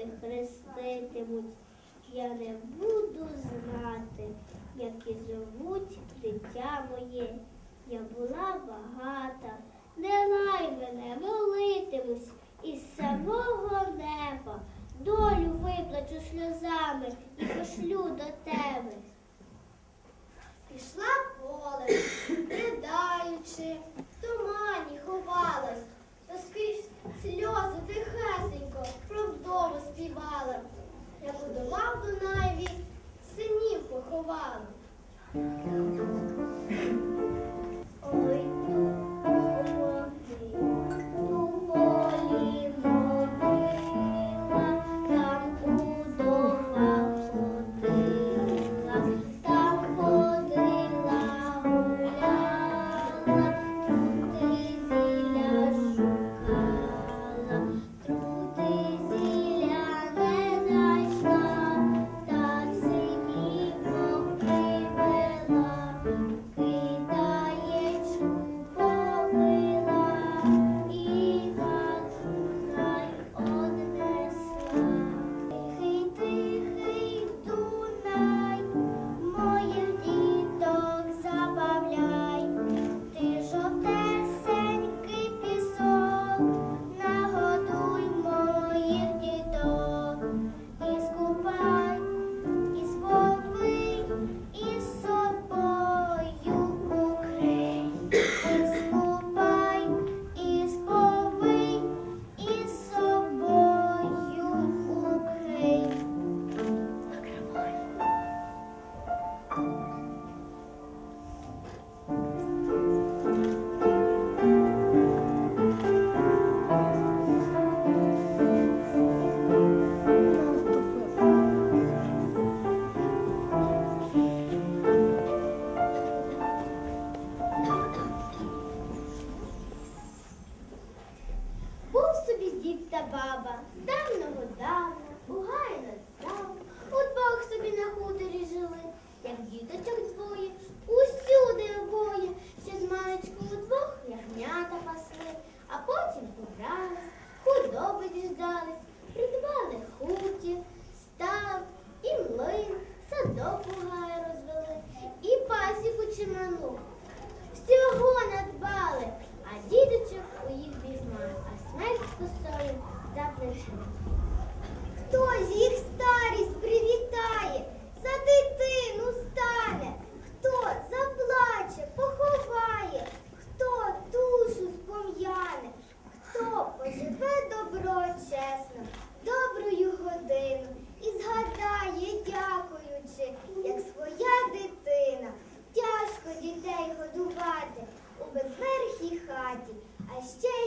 люди хреститимуть, я не буду знати, як і зовуть дитя моє. Я була багата, не лай мене, молитимусь із самого неба. Долю виплачу сльозами і пошлю до тебе. Пішла поле, ридаючи, в тумані ховалась, та скрізь сльози тихесенько про вдову співали, яку дома в Дунаєві синів поховала. Yeah.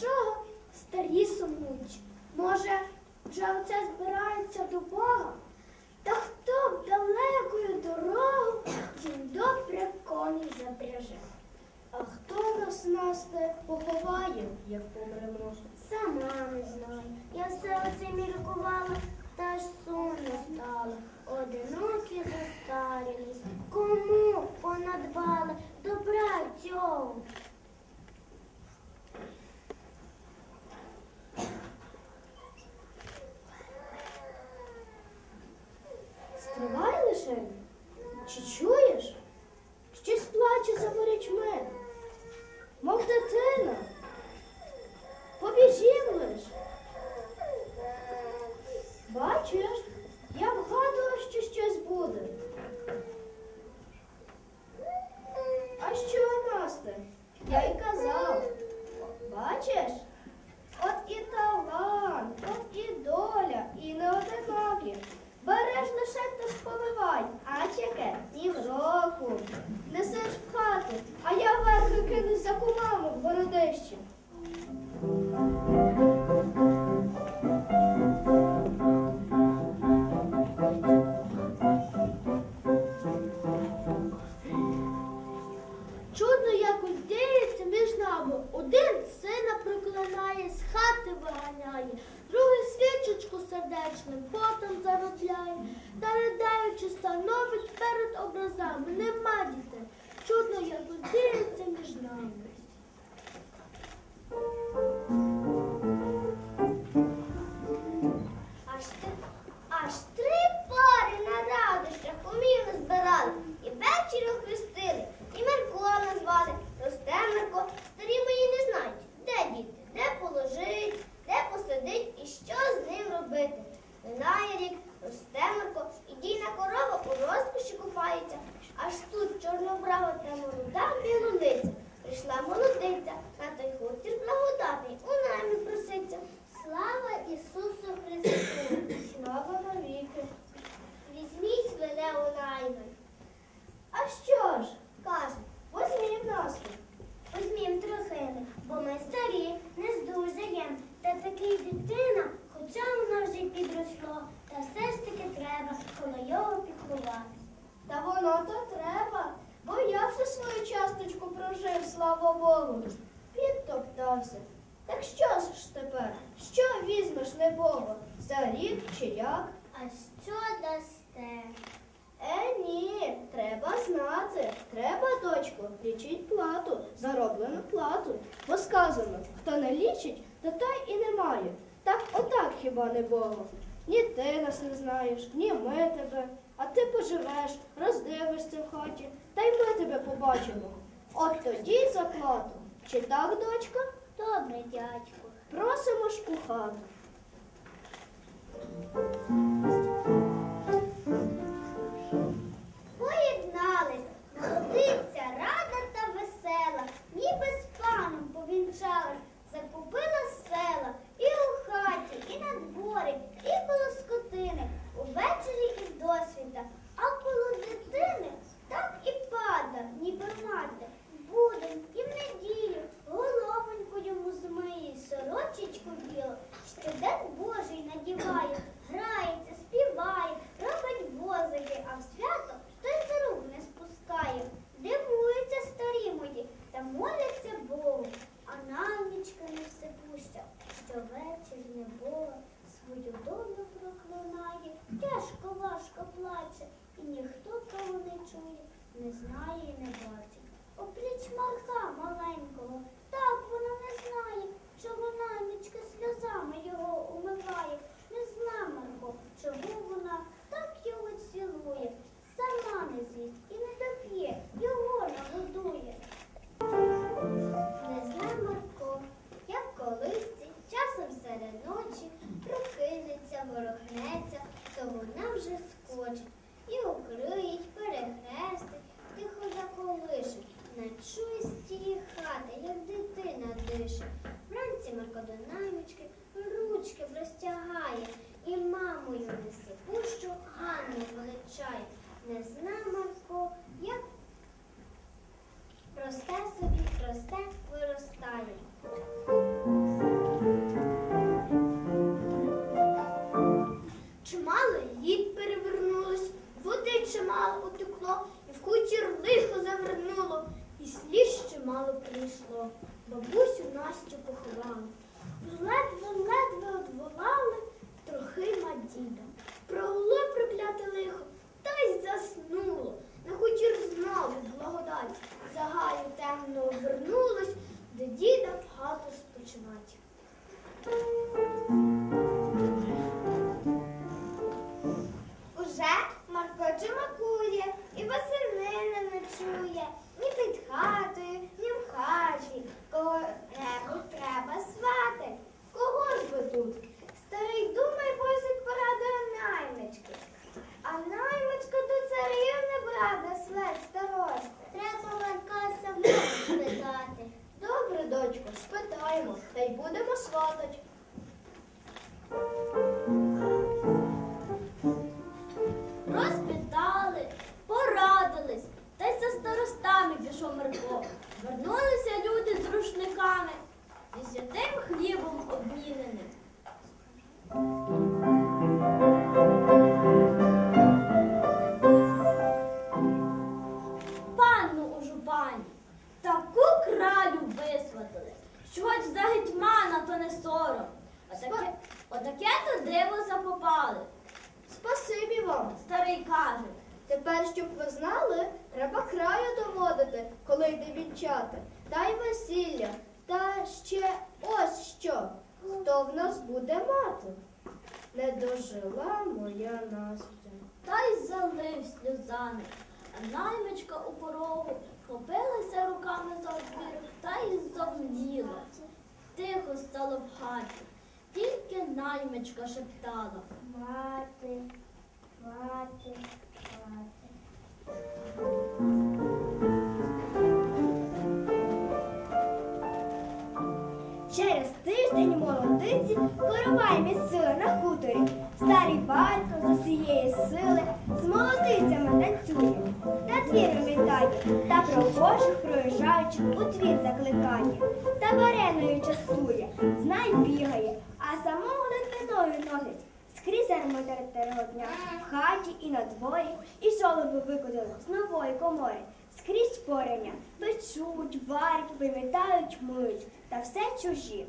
чого старі сумують? Може, вже оце збирається до Бога? Та хто б далекою дорогу їм добре коней запряже? А хто нас насте поховає, як помре помремо? Сама не знаю. Я все оце міркувала, та ж сумно стало. Одинокі застарілись. Кому понадбали добра цього? Чуть-чуть. Yeah. важко, лічіть плату, зароблену плату. Бо сказано, хто не лічить, то той і не має. Так отак хіба не Богу. Ні ти нас не знаєш, ні ми тебе. А ти поживеш, роздивишся в хаті, та й ми тебе побачимо. От тоді й за. Чи так, дочка? Добре, дядько. Просимо ж у хату. Поєднались, молодиці. the shower. чоловік не знає і не бачить. Опріч Марка маленького, так вона не знає, що вона нічки сльозами його умиває. Не зна Марко, чого вона так його цілує, сама не з'їсть і не доп'є, його нагодує. Не зна Марко, як колись часом серед ночі прокинеться, ворогнеться, то вона вже скочить і укриють, перехрестить, тихо заколише, Начує з тієї хати, як дитина дише. Вранці Марко до наймички ручки простягає і мамою несипущу Ганну величає. Не зна Марко, як просте собі, просте виростає. більше мало утекло, і в кучір лихо завернуло, і сліз ще мало прийшло. Бабусю Настю поховав. Hola, пані. Таку кралю висватили, що хоч за гетьмана, то не сором. Отаке, отаке то диво запопали. Спасибі вам, старий каже. Тепер, щоб ви знали, треба краю доводити, коли йде вінчати. Та й весілля, та ще ось що. Хто в нас буде мати? Не дожила моя Настя. Та й залив сльозами, а наймичка у порогу хопилася руками за двір та й зомліла. Тихо стало в хаті. Тільки наймичка шептала. Мати, мати, мати. Через тиждень молодиці коровай місцили на хуторі. Старий батько з усієї сили з молодицями танцює, на двір вітає, та прохожих проїжджаючих у двір закликає, та вареною частує, знай бігає, а самого литвиною носить. Скрізь арматерного дня, в хаті і на дворі, і жолоби викотили з нової комори. Скрізь порення, печуть, варять, вимітають, миють, та все чужі.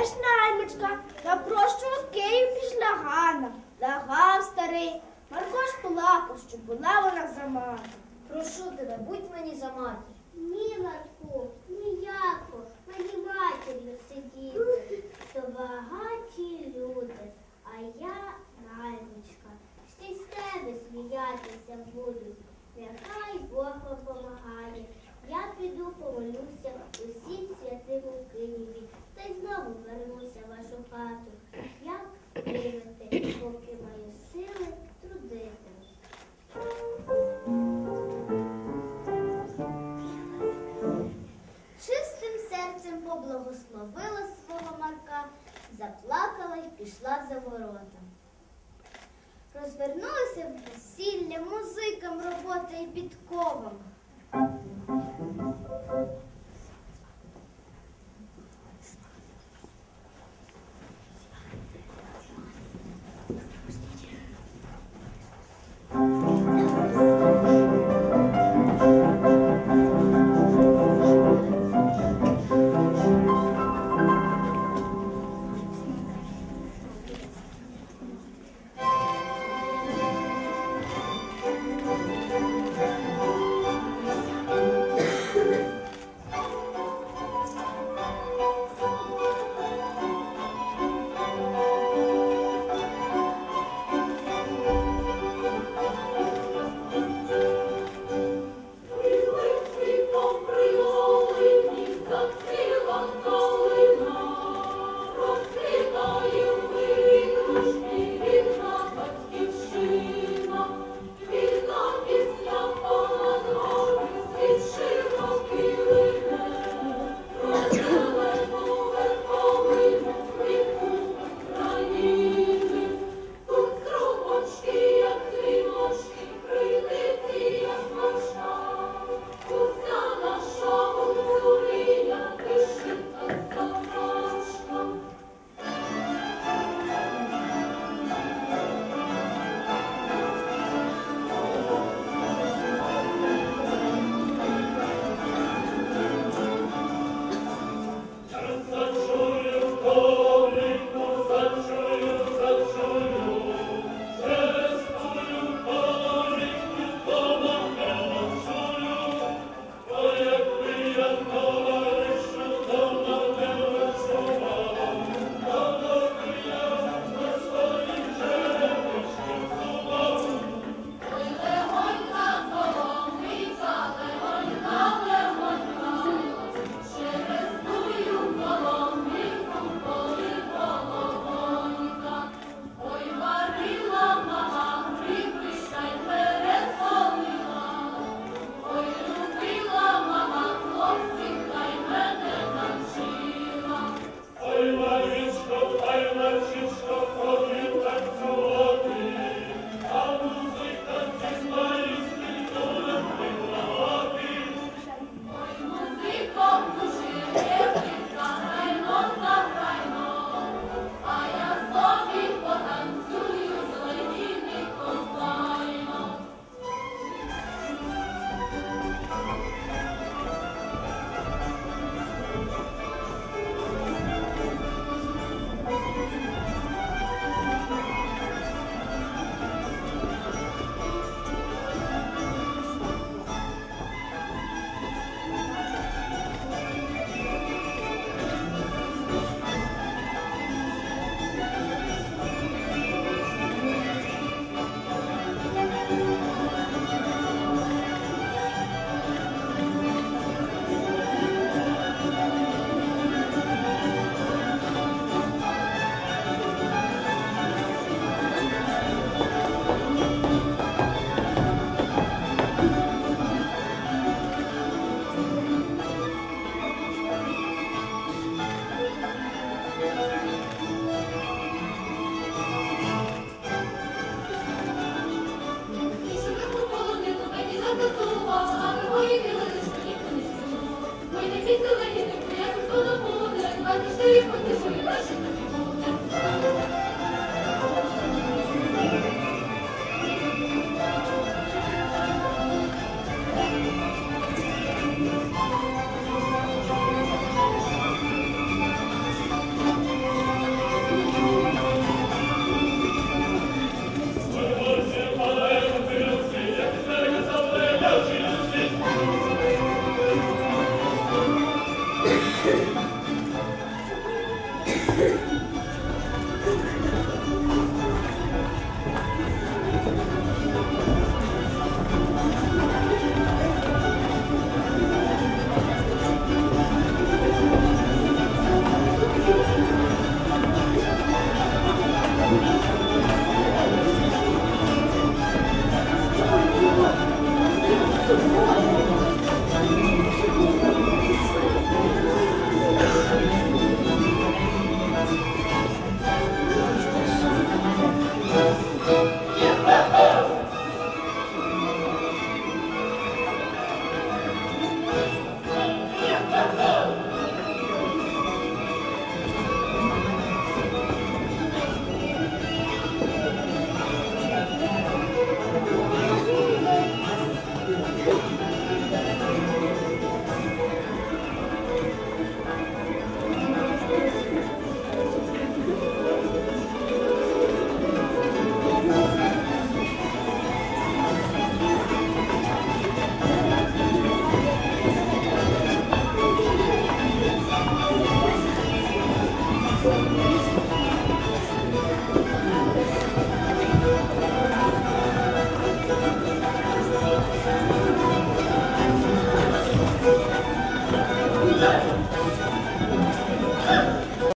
Де ж наймичка? Запрошую в Київ пішла Ганна. Лагав старий. Марко ж плакав, що була вона за мати. Прошу тебе, будь мені за матір. Ні, Марку, ніяко, мені матір'ю сидіти. То багаті люди, а я наймичка. Ще й з тебе сміятися буду. Нехай Бог вам помагає. Я піду помолюся усім святим у Києві, та й знову вернуся в вашу хату. Як приймете, поки маю сили трудитимусь. Чистим серцем поблагословила свого Марка, заплакала й пішла за ворота. Розвернулися в весілля музикам робота і підковам.